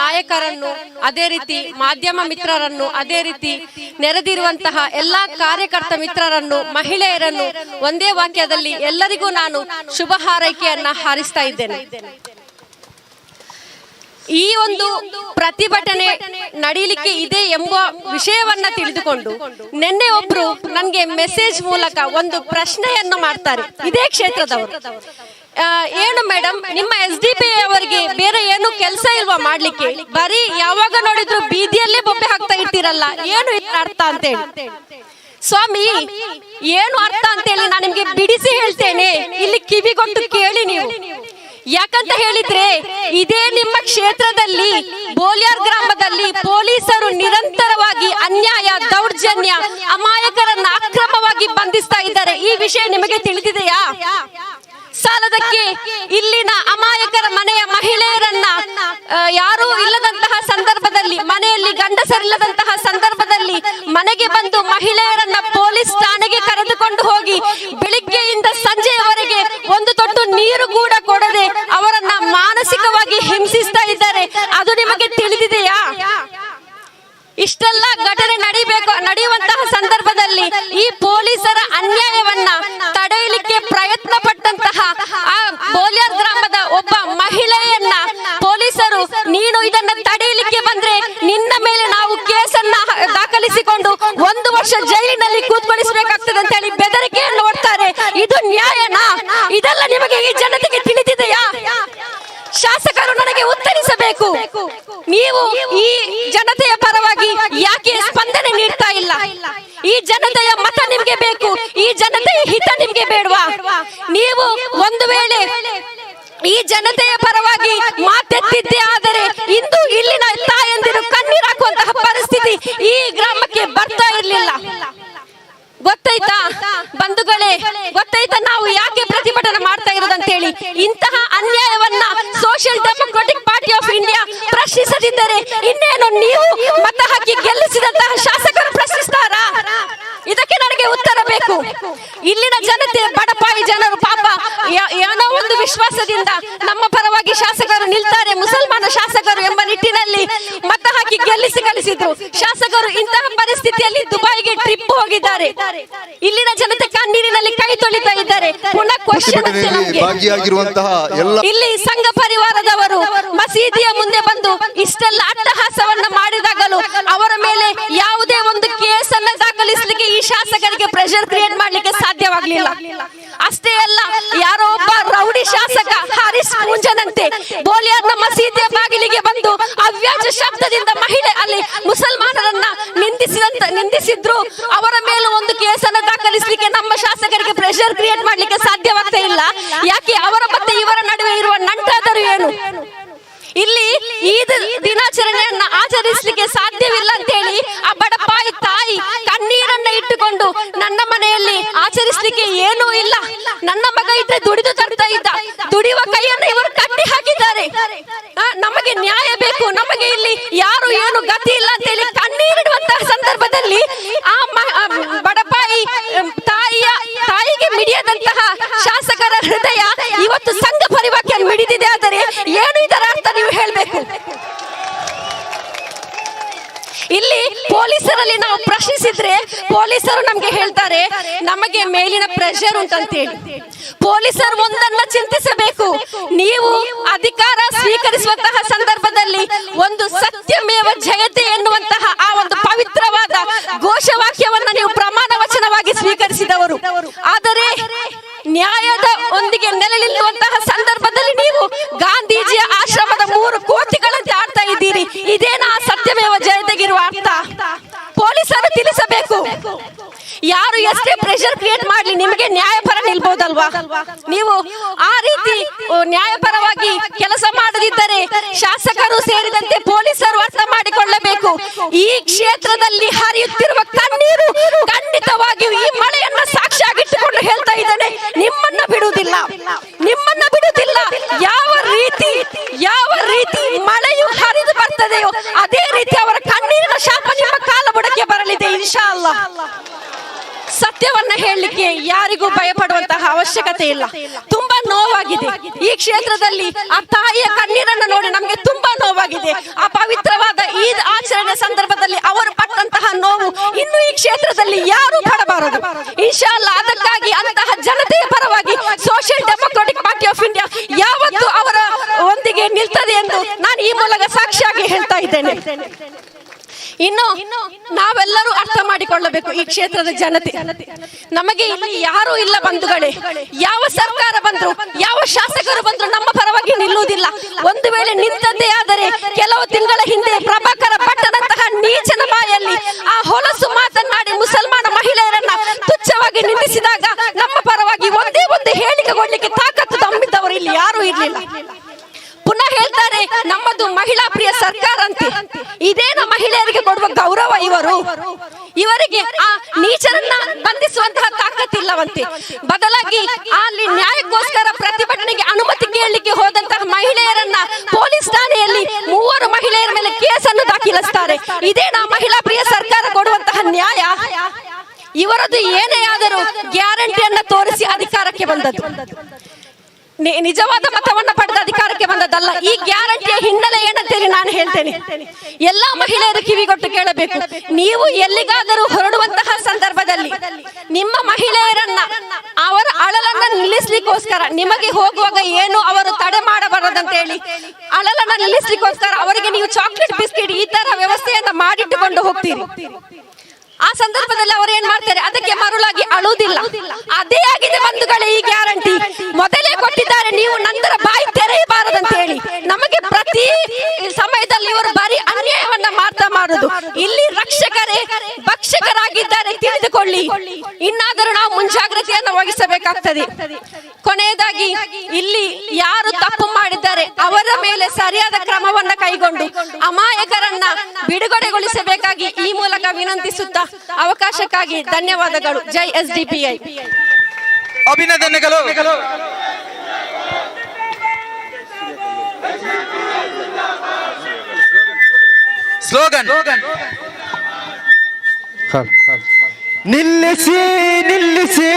ನಾಯಕರನ್ನು, ಅದೇ ರೀತಿ ಮಾಧ್ಯಮ ಮಿತ್ರರನ್ನು, ಅದೇ ರೀತಿ ನೆರೆದಿರುವಂತಹ ಎಲ್ಲಾ ಕಾರ್ಯಕರ್ತ ಮಿತ್ರರನ್ನು, ಮಹಿಳೆಯರನ್ನು ಒಂದೇ ವಾಕ್ಯದಲ್ಲಿ ಎಲ್ಲರಿಗೂ ನಾನು ಶುಭ ಹಾರೈಕೆಯನ್ನ ಹಾರಿಸ್ತಾ ಇದ್ದೇನೆ. ಈ ಒಂದು ಪ್ರತಿಭಟನೆ ನಡೀಲಿಕ್ಕೆ ಇದೆ ಎಂಬ ವಿಷಯವನ್ನ ತಿಳಿದುಕೊಂಡು ನಿನ್ನೆ ಒಬ್ರು ನನ್ಗೆ ಮೆಸೇಜ್ ಮೂಲಕ ಒಂದು ಪ್ರಶ್ನೆಯನ್ನು ಮಾಡ್ತಾರೆ. ಇದೇ ಕ್ಷೇತ್ರದವರು. ಏನು ಮೇಡಮ್ ನಿಮ್ಮ ಎಸ್ ಡಿ ಪಿ ಮಾಡ್ಲಿಕ್ಕೆ, ಬರೀ ಯಾವಾಗ ನೋಡಿದ್ರು ಬೀದಿಯಲ್ಲೇ ಬೊಬ್ಬೆ ಹಾಕ್ತಾ ಇರ್ತೀರಲ್ಲ, ಏನು ಅರ್ಥ ಅಂತ ಹೇಳಿ ಸ್ವಾಮಿ, ಏನು ಅರ್ಥ ಅಂತ ಹೇಳಿ ನಾನು ನಿಮ್ಗೆ ಬಿಡಿಸಿ ಹೇಳ್ತೇನೆ, ಇಲ್ಲಿ ಕಿವಿಗೊಟ್ಟು ಕೇಳಿ ನೀವು. ಯಾಕಂತ ಹೇಳಿದ್ರೆ, ಇದೇ ನಿಮ್ಮ ಕ್ಷೇತ್ರದಲ್ಲಿ, ಬೋಲಿಯಾರ್ ಗ್ರಾಮದಲ್ಲಿ ಪೊಲೀಸರು ನಿರಂತರವಾಗಿ ಅನ್ಯಾಯ, ದೌರ್ಜನ್ಯ, ಅಮಾಯಕರನ್ನ ಅಕ್ರಮವಾಗಿ ಬಂಧಿಸ್ತಾ ಇದ್ದಾರೆ. ಈ ವಿಷಯ ನಿಮಗೆ ತಿಳಿದಿದೆಯಾ? ಸಾಲದಕ್ಕೆ ಇಲ್ಲಿನ ಅಮಾಯಕರ ಮನೆಯ ಮಹಿಳೆಯರನ್ನ ಯಾರು ಇಲ್ಲದಂತಹ ಸಂದರ್ಭದಲ್ಲಿ, ಮನೆಯಲ್ಲಿ ಗಂಡಸರಿಲ್ಲದಂತಹ ಸಂದರ್ಭದಲ್ಲಿ ಮನೆಗೆ ಬಂದು ಮಹಿಳೆಯರನ್ನ ಪೊಲೀಸ್ ಠಾಣೆಗೆ ಕರೆದುಕೊಂಡು ಹೋಗಿ, ಬೆಳಿಗ್ಗೆಯಿಂದ ಸಂಜೆಯವರೆಗೆ ಒಂದು ತೊಟ್ಟು ನೀರು ಕೂಡ ಕೊಡದೆ ಅವರನ್ನ ಮಾನಸಿಕವಾಗಿ ಹಿಂಸಿಸ್ತಾ ಇದ್ದಾರೆ. ಅದು ನಿಮಗೆ ತಿಳಿದಿದೆಯಾ? ಇಷ್ಟೆಲ್ಲ ಘಟನೆ ನಡಿಬೇಕು ನಡೆಯುವಂತಹ ಸಂದರ್ಭದಲ್ಲಿ ಈ ಪೊಲೀಸರ ಅನ್ಯಾಯವನ್ನ ತಡೆಯಲಿಕ್ಕೆ ಪ್ರಯತ್ನ ಪಟ್ಟಂತಹ ಆ ಬೋಲಿಯಾರ್ ಗ್ರಾಮದ ಒಬ್ಬ ಮಹಿಳೆಯನ್ನ ಪೊಲೀಸರು ನೀನು ಇದನ್ನ ತಡೆಯಲಿಕ್ಕೆ ಬಂದ್ರೆ ನಿನ್ನ ಮೇಲೆ ನಾವು ಕೇಸನ್ನ ದಾಖಲಿಸಿಕೊಂಡು ಒಂದು ವರ್ಷ ಜೈಲಿನಲ್ಲಿ ಕೂತ್ಕೊಳಿಸಬೇಕಾಗ್ತದೆ ಅಂತ ಹೇಳಿ ಬೆದರಿಕೆಯನ್ನು ನೋಡ್ತಾರೆ ಇದು ನ್ಯಾಯನಾ? ಇದೆಲ್ಲ ನಿಮಗೆ ಈ ಜನತೆಗೆ ತಿಳಿದಿದೆಯಾ? ಶಾಸಕರು ನನಗೆ ಉತ್ತರಿಸಬೇಕು. ನೀವು ಈ ಜನತೆಯ ಪರವಾಗಿ ಯಾಕೆ ಸ್ಪಂದನೆ ನೀಡ್ತಾ ಇಲ್ಲ? ಈ ಜನತೆಯ ಮತ ನಿಮಗೆ ಬೇಕು. ಈ ಜನತೆಯ ಹಿತ ನಿಮಗೆ ಬೇಡವಾ? ನೀವು ಒಂದು ವೇಳೆ ಈ ಜನತೆಯ ಪರವಾಗಿ ಮಾತೆತ್ತಿದ್ದೆ ಆದರೆ ಇಂದು ಇಲ್ಲಿನ ತಾಯಂದಿರು ಕಣ್ಣೀರಾಕುವಂತಹ ಪರಿಸ್ಥಿತಿ ಈ ಗ್ರಾಮಕ್ಕೆ ಬರ್ತಾ ಇರಲಿಲ್ಲ ಗೊತ್ತಾಯ್ತಾ ಬಂಧುಗಳೇ ಗೊತ್ತಾಯ್ತಾ ನಾವು ಯಾಕೆ ಪ್ರತಿಭಟನೆ ಮಾಡ್ತಾ ಇರೋದಂತ ಹೇಳಿ ಇಂತಹ ಅನ್ಯಾಯವನ್ನ social democratic party of India ಪ್ರಶ್ನಿಸದಿದ್ದರೆ ಇನ್ನೇನು ನೀವು ಮತ ಹಾಕಿ ಗೆಲ್ಲಿಸಿದಂತಹ ಶಾಸಕರು ಪ್ರಶ್ನಿಸ್ತಾರಾ? ಇದಕ್ಕೆ ನನಗೆ ಉತ್ತರ ಬೇಕು. ಇಲ್ಲಿನ ಜನತೆ ಬಡಪಾಯಿ ಜನರು ಪಾಪ ಏನೋ ಒಂದು ವಿಶ್ವಾಸದಿಂದ ನಮ್ಮ ಪರವಾಗಿ ಶಾಸಕರು ನಿಲ್ತಾರೆ ಮುಸಲ್ಮಾನ ಶಾಸಕರು ಎಂಬ ನಿಟ್ಟಿನಲ್ಲಿ ಮತ ಹಾಕಿ ಶಾಸಕರು ಇಂತಹ ಪರಿಸ್ಥಿತಿಯಲ್ಲಿ ದುಬೈಗೆ ಟ್ರಿಪ್ ಹೋಗಿದ್ದಾರೆ. ಇಲ್ಲಿನ ಜನತೆ ಕಣ್ಣೀರಿನಲ್ಲಿ ಕೈ ತೊಳಿತಾ ಇದ್ದಾರೆ. ಪುನಃ ಕ್ವಶನ್ ಭಾಗಿಯಾಗಿರುವಂತಹ ಇಲ್ಲಿ ಸಂಘ ಪರಿವಾರದವರು ಮಸೀದಿಯ ಮುಂದೆ ಬಂದು ಇಷ್ಟೆಲ್ಲ ಅಟ್ಟಹಾಸವನ್ನ ಮಾಡಿದಾಗಲೂ ಅವರ ಮೇಲೆ ಯಾವುದೇ ಒಂದು ಕೇಸ್ ಅನ್ನ ದಾಖಲಿಸಲಿಕ್ಕೆ ಈ ಶಾಸಕರಿಗೆ ಪ್ರೆಷರ್ ಕ್ರಿಯೇಟ್ ಮಾಡ್ಲಿಕ್ಕೆ ಸಾಧ್ಯವಾಗಲಿಲ್ಲ. ಅಷ್ಟೇ ಅಲ್ಲ ಯಾರೋ ಒಬ್ಬ ರೌಡಿ ಶಾಸಕ ಹರೀಶ್ ಪೂಂಜನಂತೆ ಬೋಲಿಯಾರ್ನ ಮಸೀದಿಯ ಪ್ರೆಷರ್ ಕ್ರಿಯೇಟ್ ಮಾಡ್ಲಿಕ್ಕೆ ಸಾಧ್ಯವಾಗ್ತಾ ಇಲ್ಲ. ಯಾಕೆ? ಅವರ ಮತ್ತೆ ಇವರ ನಡುವೆ ಇರುವ ನಂಟಾದರೂ ಏನು? ಇಲ್ಲಿ ಈದ್ ದಿನಾಚರಣೆಯನ್ನ ಆಚರಿಸಲಿಕ್ಕೆ ಸಾಧ್ಯವಿಲ್ಲ ಅಂತ ಹೇಳಿ ಆ ಬಡಪಾಯಿ ತಾಯಿ ಕಣ್ಣೀರನ್ನ ಇಟ್ಟುಕೊಂಡು ನನ್ನ ಮನೆಯಲ್ಲಿ ಆಚರಿಸಲಿಕ್ಕೆ ಏನೂ ಇಲ್ಲ. ನನ್ನ ಮಗ ಇದ್ರೆ ದುಡಿದು ತರ್ತಾ ಇದ್ದ. ದುಡಿಯುವ ಕೈಯನ್ನು ಇವರು ಕಟ್ಟಿ ಹಾಕಿದ್ದಾರೆ. ನಮಗೆ ನ್ಯಾಯ ಬೇಕು. ನಮಗೆ ಇಲ್ಲಿ ಯಾರು ಏನು ಗತಿ ಇಲ್ಲ ಅಂತ ಹೇಳಿ ಕಣ್ಣೀರಿಡುವಂತಹ ಸಂದರ್ಭದಲ್ಲಿ ಆ ಹೃದಯ ಇವತ್ತು ಸಂಘ ಪರಿವಾಕ್ಯ ಹಿಡಿದಿದೆ ಆದರೆ ಏನು ಇದರ ಅರ್ಥ ನೀವು ಹೇಳಬೇಕು? ಇಲ್ಲಿ ಪೊಲೀಸರಲ್ಲಿ ನಾವು ಪ್ರಶ್ನಿಸಿದ್ರೆ ಪೊಲೀಸರು ನಮ್ಗೆ ಹೇಳ್ತಾರೆ, ನಮಗೆ ಮೇಲಿನ ಪ್ರೆಷರ್ ಉಂಟಂತೇಳಿ. ಪೊಲೀಸರು ಒಂದನ್ನ ಚಿಂತಿಸಬೇಕು. ನೀವು ಅಧಿಕಾರ ಸ್ವೀಕರಿಸುವಂತಹ ಸಂದರ್ಭದಲ್ಲಿ ಒಂದು ಸತ್ಯಮೇವ ಜಯತೆ ಎನ್ನುವಂತಹ ಆ ಒಂದು ಪವಿತ್ರವಾದ ಘೋಷವಾಕ್ಯವನ್ನ ನೀವು ಪ್ರಮಾಣ ವಚನವಾಗಿ ಸ್ವೀಕರಿಸಿದವರು. ಆದರೆ ನ್ಯಾಯದ ಒಂದಿಗೆ ನೆಲೆ ನಿಲ್ಲುವಂತಹ ಸಂದರ್ಭದಲ್ಲಿ ನೀವು ಗಾಂಧೀಜಿಯ ಆಶ್ರಮದ ಮೂರು ಕೋತಿಗಳಂತೆ ಆಡ್ತಾ ಇದ್ದೀರಿ. ಇದೇನಾ ಸತ್ಯಮೇವ ಜಯತೆಗಿರುವ ಅರ್ಥ? ಪೊಲೀಸರು ತಿಳಿಸಬೇಕು. ಯಾರು ಎಷ್ಟೇ ಪ್ರೆಷರ್ ಕ್ರಿಯೇಟ್ ಮಾಡ್ಲಿ ನಿಮಗೆ ನ್ಯಾಯಪರ ನಿಲ್ಬಹುದಲ್ವಾ ನೀವು ಆ ರೀತಿ ನ್ಯಾಯಪರವಾಗಿ ಕೆಲಸ ಮಾಡದಿದ್ದರೆ ಶಾಸಕರು ಸೇರಿದಂತೆ ಪೊಲೀಸರು ಅರ್ಥ ಮಾಡಿಕೊಳ್ಳಬೇಕು. ಈ ಕ್ಷೇತ್ರದಲ್ಲಿ ಹರಿಯುತ್ತಿರುವ ಕಣ್ಣೀರು ಖಂಡಿತವಾಗಿಯೂ ಈ ಮಳೆಯನ್ನ ಸತ್ಯವನ್ನ ಹೇಳಲಿಕ್ಕೆ ಯಾರಿಗೂ ಭಯಪಡುವಂತಹ ಅವಶ್ಯಕತೆ ಇಲ್ಲ. ತುಂಬಾ ನೋವಾಗಿದೆ. ಈ ಕ್ಷೇತ್ರದಲ್ಲಿ ಆ ತಾಯಿಯ ಕಣ್ಣೀರನ್ನು ನೋಡಿ ನಮಗೆ ತುಂಬಾ ನೋವಾಗಿದೆ. ಆ ಪವಿತ್ರವಾದ ಈದ್ ಆಚರಣೆ ಸಂದರ್ಭದಲ್ಲಿ ಅವರು ಪಟ್ಟಂತಹ ನೋವು ಇನ್ನು ಈ ಕ್ಷೇತ್ರದಲ್ಲಿ ಯಾರು ಪಡಬಾರದು ಇನ್ಶಾಲ್ಲ ಅದಕ್ಕಾಗಿ ಅಂತಹ ಜನತೆಯ ಪರವಾಗಿ social democratic party of India ಯಾವತ್ತು ಅವರ ಒಂದಿಗೆ ನಿಲ್ತದೆ ಎಂದು ನಾನು ಈ ಮೂಲಕ ಸಾಕ್ಷಿಯಾಗಿ ಹೇಳ್ತಾ ಇದ್ದೇನೆ. ಇನ್ನು ನಾವೆಲ್ಲರೂ ಅರ್ಥ ಮಾಡಿಕೊಳ್ಳಬೇಕು ಈ ಕ್ಷೇತ್ರದ ಜನತೆ. ನಮಗೆ ಇಲ್ಲಿ ಯಾರು ಇಲ್ಲ ಬಂಧುಗಳೇ. ಯಾವ ಸರ್ಕಾರ ಬಂದ್ರು ಯಾವ ಶಾಸಕರು ಬಂದ್ರು ನಮ್ಮ ಪರವಾಗಿ ನಿಲ್ಲುವುದಿಲ್ಲ. ಒಂದು ವೇಳೆ ನಿಂತದ್ದೇ ಆದರೆ ಕೆಲವು ತಿಂಗಳ ಹಿಂದೆ ಪ್ರಭಾಕರ ಭಟ್ಟನಂತಹ ನೀಚನ ಬಾಯಲ್ಲಿ ಆ ಹೊಲಸು ಮಾತನಾಡಿ ಮುಸಲ್ಮಾನ ಮಹಿಳೆಯರನ್ನ ತುಚ್ಛವಾಗಿ ನಿಂದಿಸಿದಾಗ ನಮ್ಮ ಪರವಾಗಿ ಒಂದೇ ಒಂದು ಹೇಳಿಕೆ ಕೊಡ್ಲಿಕ್ಕೆ ತಾಕತ್ತು ತಮ್ಮಿದ್ದವರು ಇಲ್ಲಿ ಯಾರು ಇರ್ಲಿಲ್ಲ ಪುನಃ ಹೇಳ್ತಾರೆ ನಮ್ಮದು ಮಹಿಳಾ ಪ್ರಿಯ ಸರ್ಕಾರ ಅಂತೆ ನಮ್ಮ ಮಹಿಳೆಯರಿಗೆ ಕೊಡುವ ಗೌರವ ಇವರು. ಇವರಿಗೆ ಆ ನೀಚರನ್ನ ಬಂಧಿಸುವಂತಹ ತಾಕತ್ತಿಲ್ಲವಂತೆ ಬದಲಾಗಿ ಅಲ್ಲಿ ನ್ಯಾಯಕ್ಕೋಸ್ಕರ ಪ್ರತಿಭಟನೆಗೆ ಅನುಮತಿ ಕೇಳಲಿಕ್ಕೆ ಹೋದಂತಹ ಮಹಿಳೆಯರನ್ನ ಪೊಲೀಸ್ ಠಾಣೆಯಲ್ಲಿ ಮೂವರು ಮಹಿಳೆಯರ ಮೇಲೆ ಕೇಸನ್ನು ಇದೇ ನಾ ಮಹಿಳಾ ಪ್ರಿಯ ಸರ್ಕಾರ ಕೊಡುವಂತಹ ನ್ಯಾಯ. ಇವರದ್ದು ಏನೇ ಆದರೂ ಗ್ಯಾರಂಟಿಯನ್ನ ತೋರಿಸಿ ಅಧಿಕಾರಕ್ಕೆ ಬಂದದ್ದು. ನಿಜವಾದ ಮತವನ್ನ ಪಡೆದ ಅಧಿಕಾರಕ್ಕೆ ಬಂದದ್ದಲ್ಲ. ಈ ಏನಂತೇಳಿ ನಾನು ಹೇಳ್ತೇನೆ. ಎಲ್ಲಾ ಮಹಿಳೆಯರು ಕಿವಿಗೊಟ್ಟು ಕೇಳಬೇಕು. ನೀವು ಎಲ್ಲಿಗಾದರೂ ಹೊರಡುವಂತಹ ಸಂದರ್ಭದಲ್ಲಿ ನಿಮ್ಮ ಮಹಿಳೆಯರನ್ನ ಅವರ ಅಳಲನ್ನ ನಿಲ್ಲಿಸ್ಲಿಕ್ಕೋಸ್ಕರ ನಿಮಗೆ ಹೋಗುವಾಗ ಏನು ಅವರು ತಡೆ ಮಾಡಬಾರದಂತ ಹೇಳಿ ಅಳಲನ್ನ ನಿಲ್ಲಿಸ್ಲಿಕ್ಕೋಸ್ಕರ ಅವರಿಗೆ ನೀವು ಚಾಕ್ಲೇಟ್ ಬಿಸ್ಕೆಟ್ ಈ ತರ ವ್ಯವಸ್ಥೆಯನ್ನ ಮಾಡಿಟ್ಟುಕೊಂಡು ಹೋಗ್ತೀರಿ. ಆ ಸಂದರ್ಭದಲ್ಲಿ ಅವರು ಏನ್ ಮಾಡ್ತಾರೆ? ಅದಕ್ಕೆ ಮರುಳಾಗಿ ಅಳುವುದಿಲ್ಲ. ಅದೇ ಆಗಿದೆ ಬಂಧುಗಳೇ ಈ ಗ್ಯಾರಂಟಿ. ಮೊದಲೇ ಕೊಟ್ಟಿದ್ದಾರೆ ನೀವು ನಂತರ ಬಾಯಿ ಮಾಡ್ತಾ ಮಾಡುದು ಇಲ್ಲಿ ರಕ್ಷಕರೇ ಭಕ್ಷಕರಾಗಿದ್ದಾರೆ ತಿಳಿದುಕೊಳ್ಳಿ. ಇನ್ನಾದರೂ ನಾವು ಮುಂಜಾಗ್ರತೆಯನ್ನು ವಹಿಸಬೇಕಾಗ್ತದೆ. ಕೊನೆಯದಾಗಿ ಇಲ್ಲಿ ಯಾರು ತಪ್ಪು ಮಾಡಿದ್ದಾರೆ ಅವರ ಮೇಲೆ ಸರಿಯಾದ ಕ್ರಮವನ್ನ ಕೈಗೊಂಡು ಅಮಾಯಕರನ್ನ ಬಿಡುಗಡೆಗೊಳಿಸಬೇಕಾಗಿ ಈ ಮೂಲಕ ವಿನಂತಿಸುತ್ತಾ ಅವಕಾಶಕ್ಕಾಗಿ ಧನ್ಯವಾದಗಳು. Jai S DPI P I. ಅಭಿನಂದನೆಗಳು. స్లోగన్ నిల్సి నిల్లిసి